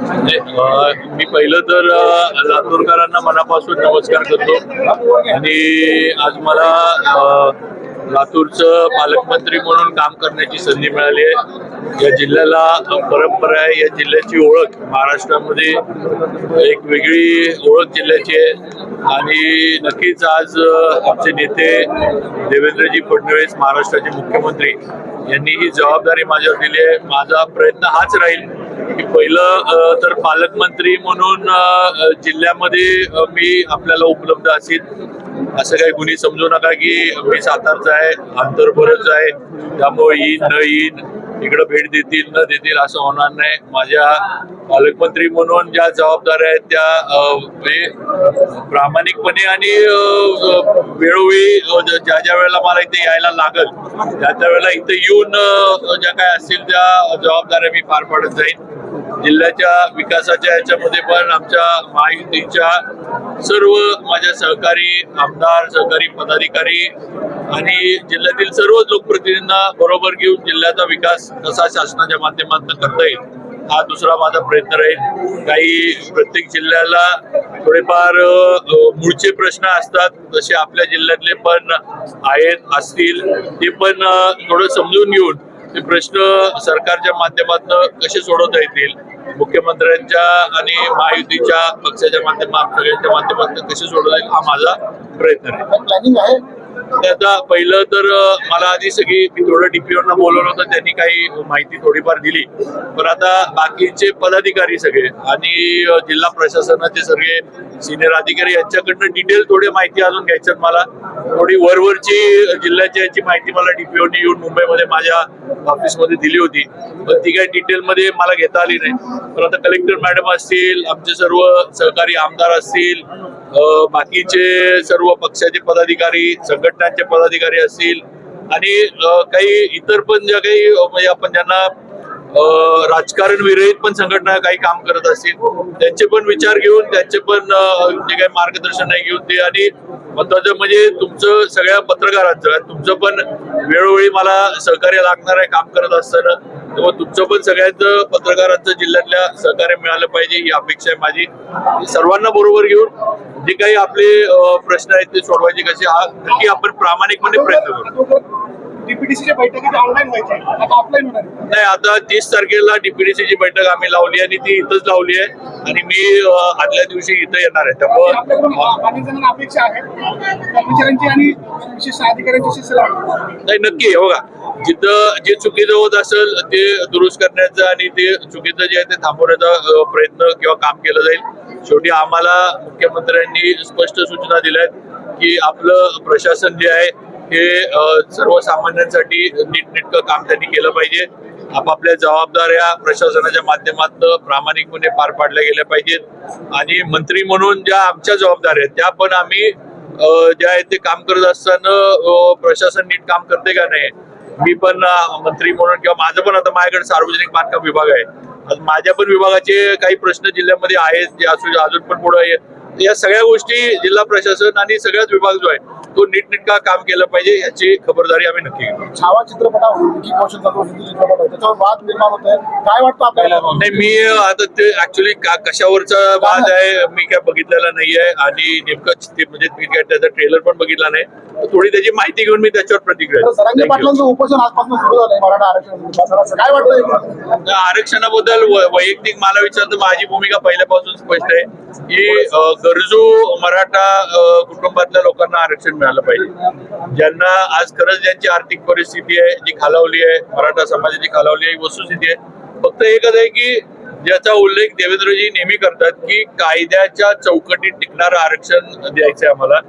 म्हणजे, मी पहिलं तर लातूरकरांना मनापासून नमस्कार करतो. आणि आज मला लातूरचं पालकमंत्री म्हणून काम करण्याची संधी मिळाली आहे. या जिल्ह्याला परंपरा आहे या जिल्ह्याची ओळख. महाराष्ट्रामध्ये एक वेगळी ओळख जिल्ह्याची आहे. आणि नक्कीच आज आमचे नेते देवेंद्रजी फडणवीस महाराष्ट्राचे मुख्यमंत्री यांनी ही जबाबदारी माझ्यावर दिली आहे. माझा प्रयत्न हाच राहील की पहिलं तर पालकमंत्री म्हणून जिल्ह्यामध्ये मी आपल्याला उपलब्ध असेल असं काही कुणी समजू नका की मी सातारचा आहे आंतरभरच आहे त्यामुळे येईन न येईन इकडं भेट देतील न देतील असं होणार नाही. माझ्या पालकमंत्री म्हणून ज्या जबाबदाऱ्या आहेत त्या प्रामाणिकपणे आणि वेळोवेळी ज्या ज्या वेळेला मला इथे यायला लागल त्या त्या वेळेला इथे येऊन ज्या काय असतील त्या जबाबदाऱ्या मी पार पाडत जाईन. जिल्ह्याच्या विकासाच्या याच्यामध्ये पण आमच्या महायुतीच्या सर्व माझ्या सहकारी आमदार सहकारी पदाधिकारी आणि जिल्ह्यातील सर्व लोकप्रतिनिधींना बरोबर घेऊन जिल्ह्याचा विकास कसा शासनाच्या माध्यमातून करता येईल हा दुसरा माझा प्रयत्न राहील. काही प्रत्येक जिल्ह्याला थोडेफार मूळचे प्रश्न असतात तसे आपल्या जिल्ह्यातले पण आहेत असतील ते पण थोडं समजून घेऊन ते प्रश्न सरकारच्या माध्यमातून कसे सोडवता येतील? मुख्यमंत्र्यांच्या आणि महायुतीच्या पक्षाच्या माध्यमात सगळ्यांच्या माध्यमातून कसे सोडवता येईल हा माझा प्रयत्न आहे. त्याचा आता पहिलं तर मला आधी सगळी मी थोडं डीपीओना बोलवलं होतं त्यांनी काही माहिती थोडीफार दिली. पण आता बाकीचे पदाधिकारी सगळे आणि जिल्हा प्रशासनाचे सगळे सिनियर अधिकारी यांच्याकडनं डिटेल थोडी माहिती अजून घ्यायच्यात मला. थोडी वरवरची जिल्ह्याची याची माहिती मला डीपीओनी येऊन मुंबईमध्ये माझ्या ऑफिसमध्ये दिली होती. पण ती काही डिटेलमध्ये मला घेता आली नाही. पण आता कलेक्टर मॅडम असतील आमचे सर्व सहकारी आमदार असतील बाकीचे सर्व पक्षाचे पदाधिकारी संघटनांचे पदाधिकारी असतील आणि काही इतर पण ज्या काही म्हणजे आपण ज्यांना राजकारण विरहित पण संघटना काही काम करत असतील. त्यांचे पण विचार घेऊन त्यांचे पण जे काही मार्गदर्शन आहे घेऊन ते आणि महत्वाचं म्हणजे तुमचं सगळ्या पत्रकारांचं तुमचं पण वेळोवेळी मला सहकार्य लागणार आहे काम करत असताना. तेव्हा तुमचं पण सगळ्यांचं पत्रकारांचं जिल्ह्यातल्या सहकार्य मिळालं पाहिजे ही अपेक्षा आहे माझी. सर्वांना बरोबर घेऊन जे काही आपले प्रश्न आहेत ते सोडवायचे कसे हा नक्की आपण प्रामाणिकपणे प्रयत्न करू. डीपीटीसीच्या बैठकीत ऑनलाईन व्हायचे आता ऑफलाईन होणार. नाही आता तीस तारखेला डीपीडीसीची बैठक आम्ही लावली आणि ती इथंच लावली आहे. आणि मी आदल्या दिवशी इथं येणार आहे. त्यामुळं अपेक्षा आहे. कर्मचाऱ्यांची आणि विशेष अधिकाऱ्यांची नाही नक्की आहे. बघा जिथं जे चुकीचं होत असेल ते दुरुस्त करण्याचं आणि ते चुकीचं जे आहे ते थांबवण्याचा प्रयत्न किंवा काम केलं जाईल. शेवटी आम्हाला मुख्यमंत्र्यांनी स्पष्ट सूचना दिल्या आहेत की आपलं प्रशासन जे आहे हे सर्वसामान्यांसाठी नीटनेटकं काम त्यांनी केलं पाहिजे. आपापल्या जबाबदाऱ्या प्रशासनाच्या माध्यमातून प्रामाणिकपणे पार पाडल्या गेल्या पाहिजेत. आणि मंत्री म्हणून ज्या आमच्या जबाबदाऱ्या आहेत त्या पण आम्ही ज्या आहेत ते काम करत असताना प्रशासन नीट काम करते का नाही मी पण मंत्री म्हणून किंवा माझं पण आता माझ्याकडे सार्वजनिक बांधकाम विभाग आहे. माझ्या पण विभागाचे काही प्रश्न जिल्ह्यामध्ये आहेत जे असू अजून पण पुढे या सगळ्या गोष्टी जिल्हा प्रशासन आणि सगळ्याच विभाग जो आहे तो नीटनेटका काम केलं पाहिजे याची खबरदारी आम्ही नक्की घेऊ छावा चित्रपटावर नाही मी आता ते ऍक्च्युली कशावरचा वाद आहे मी काय बघितलेला नाहीये आणि नेमकं म्हणजे मी काय त्याचा ट्रेलर पण बघितला नाही. थोडी त्याची माहिती घेऊन मी त्याच्यावर प्रतिक्रिया उपोषण आजपासून सुरू झालंय मराठा आरक्षण काय वाटतं आरक्षणाबद्दल वैयक्तिक मला विचारतं माझी भूमिका पहिल्यापासून स्पष्ट आहे की गरजू मराठा कुटुंबातल्या लोकांना आरक्षण मिळालं पाहिजे. ज्यांना आज खरंच ज्यांची आर्थिक परिस्थिती आहे जी खालावली आहे मराठा समाजाची खालावली आहे ही वस्तुस्थिती आहे फक्त एकच आहे की ज्याचा उल्लेख देवेंद्रजी नेहमी करतात की कायद्याच्या चौकटीत टिकणारं आरक्षण द्यायचं आहे आम्हाला.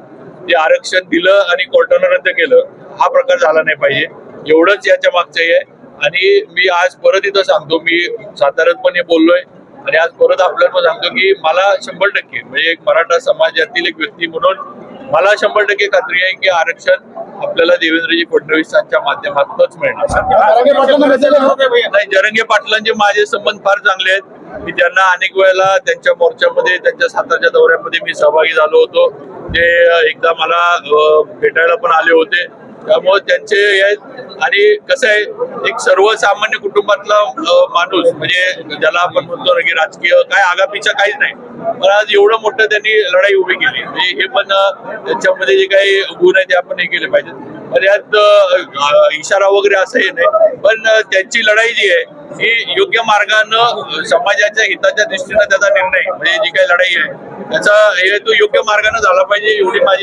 ते आरक्षण दिलं आणि कोर्टानं रद्द केलं हा प्रकार झाला नाही पाहिजे. एवढंच याच्या मागचं आहे. आणि मी आज परत इथं सांगतो मी साताऱ्यात पण हे बोललोय. आणि आज परत आपल्याला सांगतो की मला शंभर टक्के म्हणजे एक मराठा समाजातील एक व्यक्ती म्हणून मला शंभर टक्के खात्री आहे की आरक्षण आपल्याला देवेंद्रजी फडणवीसांच्या माध्यमातूनच मिळणार. नाही जरंगे पाटलांचे माझे संबंध फार चांगले आहेत. मी त्यांना अनेक वेळेला त्यांच्या मोर्चामध्ये त्यांच्या सातारच्या दौऱ्यामध्ये मी सहभागी झालो होतो. ते एकदा मला भेटायला पण आले होते. त्यामुळे त्यांचे हे आणि कसं आहे एक सर्वसामान्य कुटुंबातला माणूस म्हणजे ज्याला आपण म्हणतो ना की राजकीय काय आगापीचा काहीच नाही. पण आज एवढं मोठं त्यांनी लढाई उभी केली. म्हणजे हे पण त्याच्यामध्ये जे काही गुण आहे ते आपण हे केले पाहिजेत. पण यात इशारा वगैरे असं हे नाही. पण त्यांची लढाई जी आहे ही योग्य मार्गानं समाजाच्या हिताच्या दृष्टीनं त्याचा निर्णय म्हणजे जी काही लढाई आहे त्याचा हे तो योग्य मार्गानं झाला पाहिजे एवढी माझी